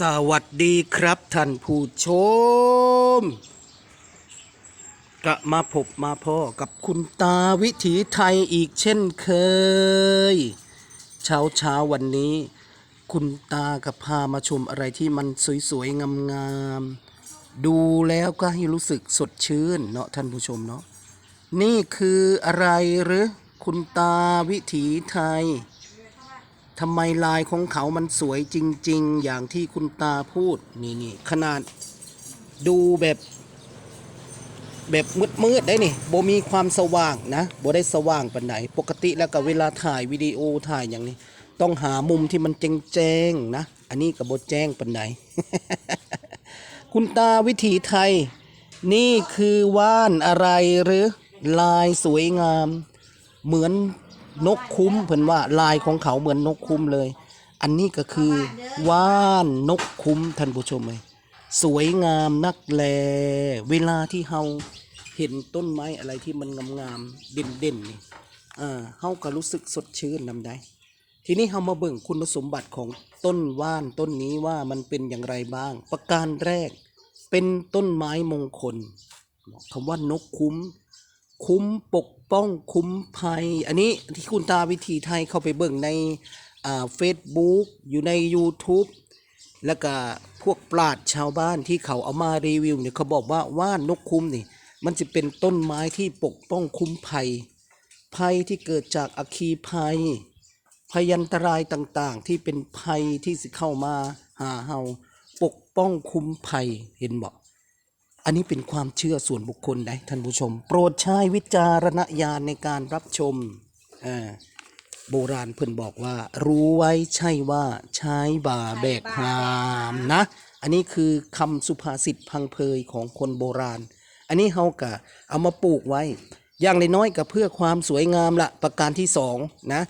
สวัสดีครับท่านผู้ชมกะมาพบมาพ่อกับคุณตาวิถีไทยอีกเช่นเคย เช้าเช้าวันนี้ คุณตากับพามาชมอะไรที่มันสวยๆ งามๆ ดูแล้วก็ให้รู้สึกสดชื่นเนาะท่านผู้ชมเนาะนี่คืออะไรหรือคุณตาวิถีไทย ทำไมลายของเขามันสวยจริง ๆ อย่างที่คุณตาพูดนี่นี่ขนาดดูแบบ แบบมืดๆได้นี่โบมีความสว่างนะโบได้สว่างปานไหน ปกติแล้วก็เวลาถ่ายวิดีโอถ่ายอย่างนี้ ต้องหามุมที่มันแจ้งๆนะ อันนี้ก็โบแจ้งปานไหน คุณตาวิถีไทย นี่คือว่านอะไรหรือ ลายสวยงาม เหมือน นกคุ้มเพิ่นว่าลายของเขาเหมือนนกคุ้มเลย อันนี้ก็คือว่านนกคุ้มท่านผู้ชมเลยสวยงามนักแล เวลาที่เฮาเห็นต้นไม้อะไรที่มันงามๆเด่นๆนี่อ่าเฮาก็รู้สึกสดชื่นนำได้ ทีนี้เฮามาเบิ่งคุณสมบัติของต้นว่านต้นนี้ว่ามันเป็นอย่างไรบ้าง ประการแรกเป็นต้นไม้มงคลคำว่านกคุ้ม คุ้มปกป้องคุ้มภัย อันนี้ที่คุณตาวิธีไทยเข้าไปเบิ่งในอ่าเฟซบุ๊กอยู่ใน YouTube แล้วก็พวกปราดชาวบ้านที่เขาเอามารีวิวเนี่ยเขาบอกว่าว่านนกคุ้มนี่ มันจะเป็นต้นไม้ที่ปกป้องคุ้มภัย ภัยที่เกิดจากอคคีภัยพยันตรายต่างๆ ที่เป็นภัยที่สิเข้ามาหาเฮาปกป้องคุ้มภัยเห็นบอก อันนี้เป็นความเชื่อส่วนบุคคลนะท่านผู้ชม โปรดใช้วิจารณญาณในการรับชมโบราณเพิ่นบอกว่า รู้ไว้ใช่ว่าใช้บาแบกหามนะ อันนี้คือคำสุภาษิตพังเพยของคนโบราณ อันนี้เฮากะเอามาปลูกไว้ อย่างน้อยๆก็เพื่อความสวยงามละประการที่สองนะ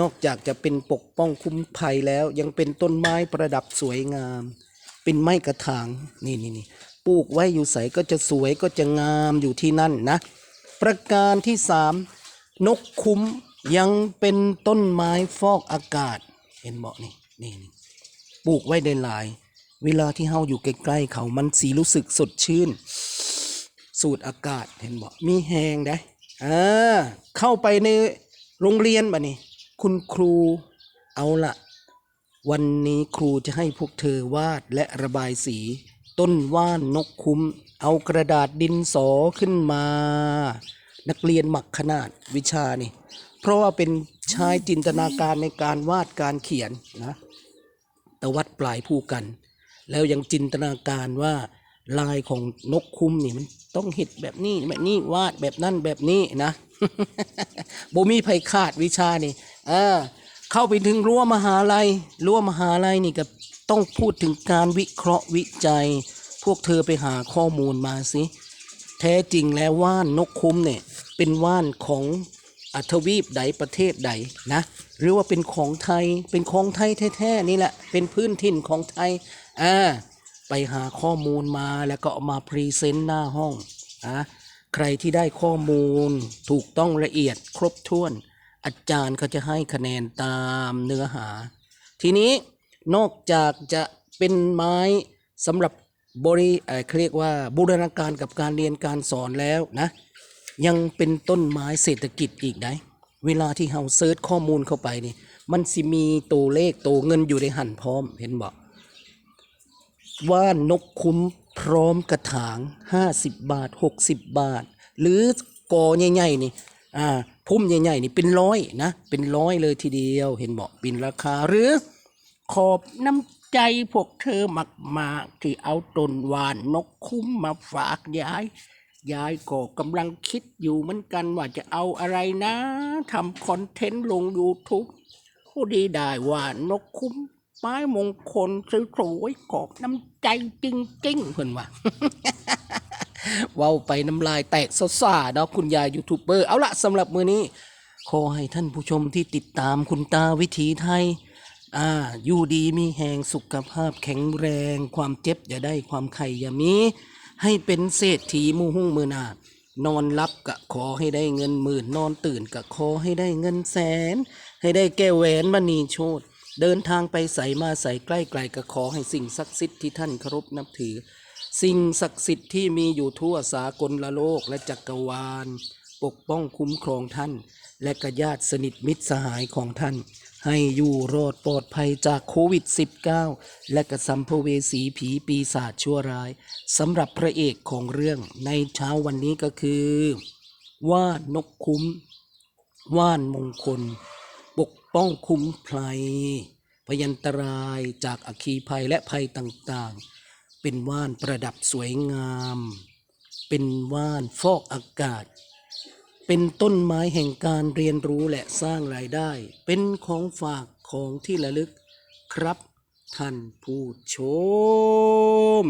นอกจากจะเป็นปกป้องคุ้มภัยแล้วยังเป็นต้นไม้ประดับสวยงาม เป็นไม้กระถางนี่นี่นี่ ปลูกไว้อยู่ใสก็จะสวยก็จะงามอยู่ที่นั่นนะ ประการที่สามนกคุ้มยังเป็นต้นไม้ฟอกอากาศ เห็นบอกนี่นี่นี่ปลูกไว้ได้หลาย เวลาที่เฮาอยู่ใกล้ๆเขามันสีรู้สึกสดชื่น สูดอากาศเห็นบอกมีแหงได้อ่าเข้าไปในโรงเรียนบ่นี่คุณครูเอาละวันนี้ครูจะให้พวกเธอวาดและระบายสี ต้นว่านนกคุ้ม เอากระดาษดินสอขึ้นมา นักเรียนหมักขนาดวิชานี่ เพราะว่าเป็นใช้จินตนาการในการวาดการเขียนนะตะวัดปลายผู้กัน แล้วยังจินตนาการว่าลายของนกคุ้มนี่มันต้องเห็ดแบบนี้แบบนี้วาดแบบนั้นแบบนี้นะบ่มีไผคาดวิชานี่เออเข้าไปถึงรั้วมหาลัยรั้วมหาลัยนี่ก็ ต้องพูดถึงการวิเคราะห์วิจัย พวกเธอไปหาข้อมูลมาสิแท้จริงแล้วว่านนกคุ้มเนี่ยเป็นว่านของอัทวีปใดประเทศใดนะหรือว่าเป็นของไทยเป็นของไทยแท้ๆนี่แหละ เป็นพื้นถิ่นของไทยอ่าไปหาข้อมูลมาแล้วก็เอามาพรีเซนต์หน้าห้องอะใครที่ได้ข้อมูลถูกต้องละเอียดครบถ้วน อาจารย์ก็จะให้คะแนนตามเนื้อหา ทีนี้ นอกจากจะเป็นไม้สำหรับบริเอเขาเรียกว่าบูรณาการกับการเรียนการสอนแล้วนะยังเป็นต้นไม้เศรษฐกิจอีกได้เวลาที่เฮาเซิร์ชข้อมูลเข้าไปนี่ มันสิมีตัวเลขตัวเงินอยู่ในหันพร้อมเห็นบอกว่านกคุ้มพร้อมกระถาง 50 บาท 60 บาท หรือกอใหญ่ๆนี่อ่าพุ่มใหญ่ๆนี่เป็นร้อยนะเป็นร้อยเลยทีเดียวเห็นบอกเป็นราคาหรือ ขอบน้ำใจพวกเธอมากๆที่เอาต้นวานนกคุ้มมาฝากยาย ยายก็กำลังคิดอยู่เหมือนกันว่าจะเอาอะไรนะทำคอนเทนต์ลง YouTube ผู้ดีได้ว่านกคุ้มไม้มงคลสวยๆขอบน้ำใจจริงๆเพื่อนว่าเว้าไปน้ำลายแตกซ่าๆเนาะคุณยายยูทูบเบอร์เอาละสำหรับมือนี้ ขอให้ท่านผู้ชมที่ติดตามคุณตาวิถีไทย อ่าอยู่ดีมีแหงสุขภาพแข็งแรง ความเจ็บอย่าได้ความไข่อย่ามี ให้เป็นเศรษฐีมูหุ่งมือนานอนรับกะขอให้ได้เงินหมื่นนอนตื่นกะขอให้ได้เงินแสน ให้ได้แก้วแหวนมณีโชตเดินทางไปใส่มาใส่ใกล้ไกลก็ขอให้สิ่งศักดิ์สิทธิ์ที่ท่านเคารพนับถือ สิ่งศักดิ์สิทธิ์ที่มีอยู่ทั่วสากลละโลกและจักรวาล ปกป้องคุ้มครองท่าน และกญาติสนิทมิตรสหายของท่าน ให้อยู่รอดปลอดภัยจากโควิด -19 และกระสัมภเวสีผีปีศาจชั่วร้ายสำหรับพระเอกของเรื่องในเช้าวันนี้ก็คือ ว่านนกคุ้ม ว่านมงคล ปกป้องคุ้มภัย พยันตรายจากอัคคีภัยและภัยต่างๆ เป็นว่านประดับสวยงาม เป็นว่านฟอกอากาศ เป็นต้นไม้แห่งการเรียนรู้และสร้างรายได้ เป็นของฝากของที่ระลึกครับท่านผู้ชม